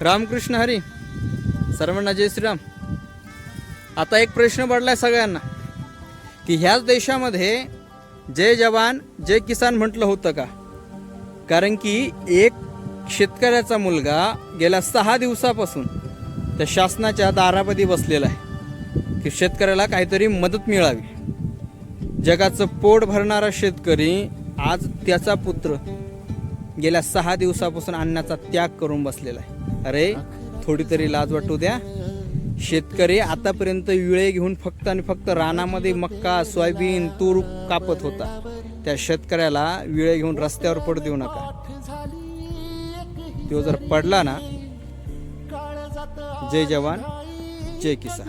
रामकृष्ण हरी. सर्वांना जय श्रीराम. आता एक प्रश्न पडलाय सगळ्यांना. की ह्याच देशामध्ये जय जवान जय किसान म्हटलं होतं का? कारण की एक शेतकऱ्याचा मुलगा गेल्या सहा दिवसापासून त्या शासनाच्या दारामध्ये बसलेला आहे. की शेतकऱ्याला काहीतरी मदत मिळावी. जगाचं पोट भरणारा शेतकरी आज त्याचा पुत्र गेल्या सहा दिवसापासून अन्नाचा त्याग करून बसलेला आहे. अरे थोडी तरी लाज वाटू द्या. शेतकरी आतापर्यंत विळे घेऊन फक्त आणि फक्त रानामध्ये मक्का सोयाबीन तूर कापत होता. त्या शेतकऱ्याला विळे घेऊन रस्त्यावर पड देऊ नका. तो जर पडला ना जय जवान जय किसान.